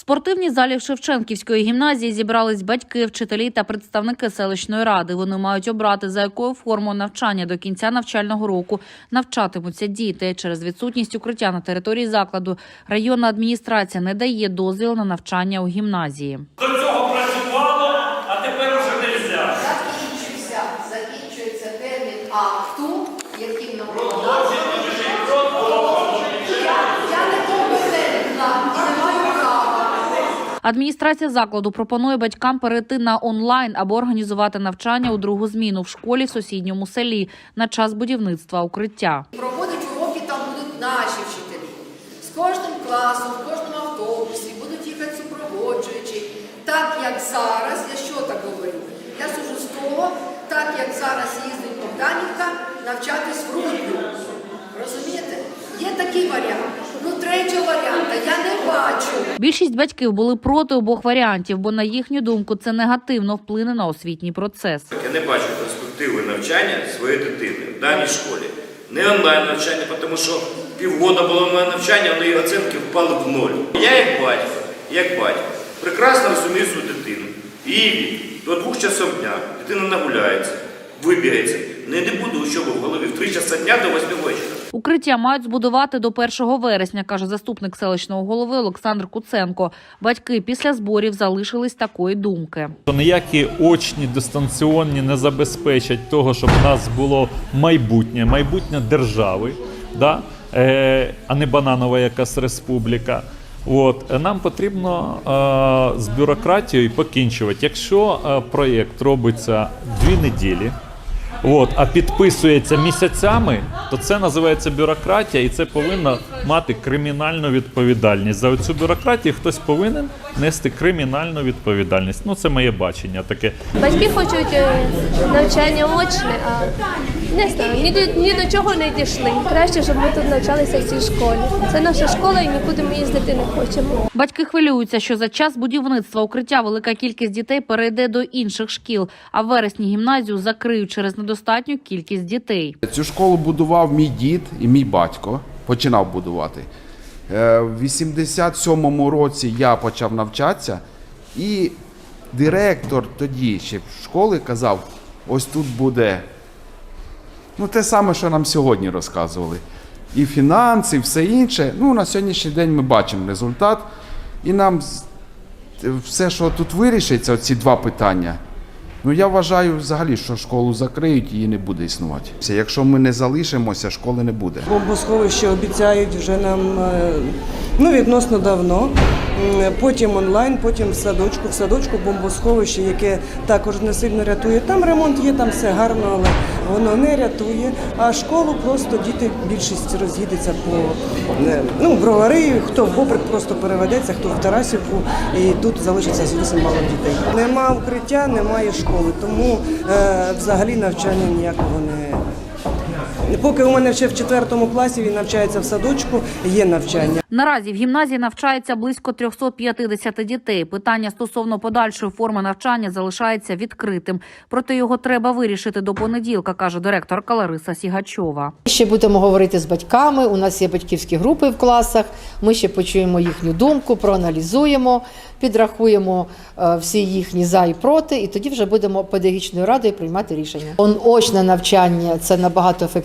спортивній залі Шевченківської гімназії зібрались батьки, вчителі та представники селищної ради. Вони мають обрати, за якою формою навчання до кінця навчального року навчатимуться діти. Через відсутність укриття на території закладу районна адміністрація не дає дозвіл на навчання у гімназії. До цього працювало, а тепер уже не можна. Закінчився, закінчується термін акту, яким нам я, я не компетентна і не маю права. Адміністрація закладу пропонує батькам перейти на онлайн або організувати навчання у другу зміну в школі в сусідньому селі на час будівництва укриття. Проводить уроки там будуть наші вчителі. З кожним класом, в кожному автобусі будуть їхати супроводжуючі. Так як зараз, я що так говорю? Я сужу з того, так як зараз їздить Богданівка навчатись в Рудню. Розумієте? Є такий варіант. Ну, третього варіанта я не бачу. Більшість батьків були проти обох варіантів, бо на їхню думку це негативно вплине на освітній процес. Я не бачу перспективи навчання своєї дитини в даній школі. Не онлайн навчання, тому що півгода було онлайн навчання, в неї оцінки впали в ноль. Я як батько, як батько, прекрасно розумію свою дитину. Її вік до двох часов дня дитина нагуляється, вибігається. Не, буде учоби в голові в три часа дня до восьми вечора. Укриття мають збудувати до 1 вересня, каже заступник селищного голови Олександр Куценко. Батьки після зборів залишились такої думки. Ніякі очні дистанційні не забезпечать того, щоб в нас було майбутнє, майбутнє держави, да? е, а не бананова якась республіка. От нам потрібно е, з бюрократією покінчувати. Якщо е, проєкт робиться дві неділі. От, а підписується місяцями, то це називається бюрократія, і це повинно мати кримінальну відповідальність. За цю бюрократію хтось повинен нести кримінальну відповідальність. Ну, це моє бачення таке. Батьки хочуть е, навчання очне, а не знаю, ні до, ні до чого не дійшли. Краще, щоб ми тут навчалися в цій школі. Це наша школа і нікуди ми їздити не хочемо. Батьки хвилюються, що за час будівництва укриття велика кількість дітей перейде до інших шкіл, а в вересні гімназію закриють через недостатню кількість дітей. Цю школу будував мій дід і мій батько. Починав будувати. Е, В 87-му році я почав навчатися, і директор тоді ще школи казав: ось тут буде ну, те саме, що нам сьогодні розказували. І фінанси, і все інше. Ну, на сьогоднішній день ми бачимо результат. І нам все, що тут вирішиться, ці два питання. Ну я вважаю взагалі, що школу закриють її не буде існувати. Якщо ми не залишимося, школи не буде. Бомбосховище обіцяють вже нам е, ну, відносно давно. Потім онлайн, потім в садочку. В садочку бомбосховище, яке також не сильно рятує. Там ремонт є, там все гарно, але воно не рятує. А школу просто діти більшість роз'їдеться по е, ну, бровари, хто в Бобрик просто переведеться, хто в Тарасівку, і тут залишиться зовсім мало дітей. Нема укриття, немає школи, тому е, взагалі навчання ніякого не. Поки у мене ще в четвертому класі він навчається в садочку, є навчання. Наразі в гімназії навчається близько 350 дітей. Питання стосовно подальшої форми навчання залишається відкритим. Проте його треба вирішити до понеділка, каже директорка Лариса Сігачова. Ще будемо говорити з батьками. У нас є батьківські групи в класах. Ми ще почуємо їхню думку, проаналізуємо, підрахуємо е, всі їхні за і проти, і тоді вже будемо педагогічною радою приймати рішення. Он очне навчання це набагато ефективніше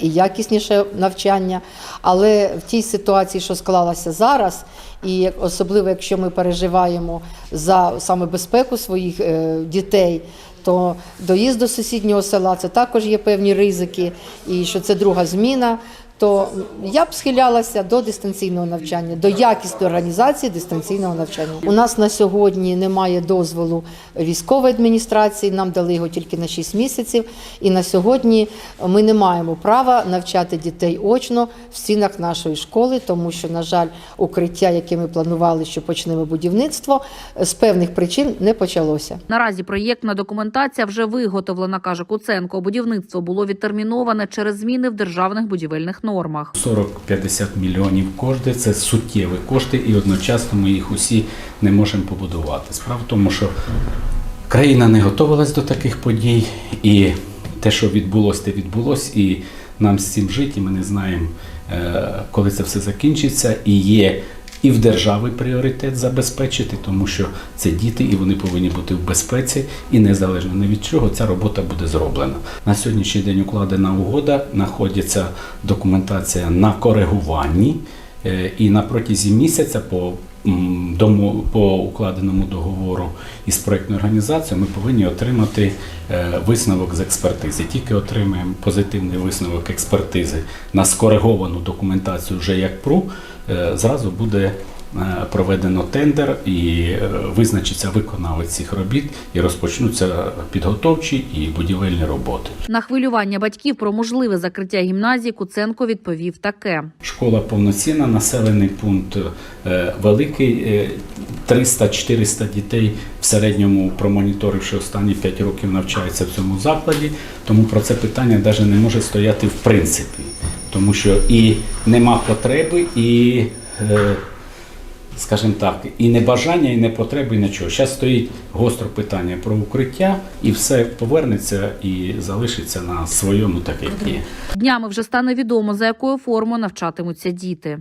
і якісніше навчання. Але в тій ситуації, що склалася зараз, і особливо якщо ми переживаємо за саме безпеку своїх е, дітей. То доїзд до сусіднього села це також є певні ризики, і що це друга зміна. То я б схилялася до дистанційного навчання, до якісної організації дистанційного навчання. У нас на сьогодні немає дозволу військової адміністрації. Нам дали його тільки на 6 місяців. І на сьогодні ми не маємо права навчати дітей очно в стінах нашої школи, тому що, на жаль, укриття, яке ми планували, що почнемо будівництво, з певних причин не почалося. Наразі проєктна документація вже виготовлена, каже Куценко. Будівництво було відтерміноване через зміни в державних будівельних нормах. 40-50 мільйонів кошти це суттєві кошти, і одночасно ми їх усі не можемо побудувати. Справа в тому, що країна не готувалась до таких подій, і те, що відбулося, те відбулося, і нам з цим жити, ми не знаємо, е, коли це все закінчиться. І є і в держави пріоритет забезпечити, тому що це діти, і вони повинні бути в безпеці, і незалежно не від чого ця робота буде зроблена. На сьогоднішній день укладена угода, знаходиться документація на коригуванні. Е, І на протязі місяця по, по укладеному договору із проєктною організацією ми повинні отримати е, висновок з експертизи. Тільки отримаємо позитивний висновок експертизи на скориговану документацію вже як ПРУ, е, зразу буде проведено тендер і е, визначиться виконавець цих робіт і розпочнуться підготовчі і будівельні роботи. На хвилювання батьків про можливе закриття гімназії Куценко відповів таке. Школа повноцінна, населений пункт е, великий, е, 300-400 дітей в середньому промоніторивши останні 5 років навчаються в цьому закладі, тому про це питання навіть не може стояти в принципі, тому що і нема потреби, і, е, скажімо так, і не бажання, і не потреби, і нічого. Зараз стоїть гостро питання про укриття, і все повернеться і залишиться на своєму так. Днями вже стане відомо, за якою формою навчатимуться діти.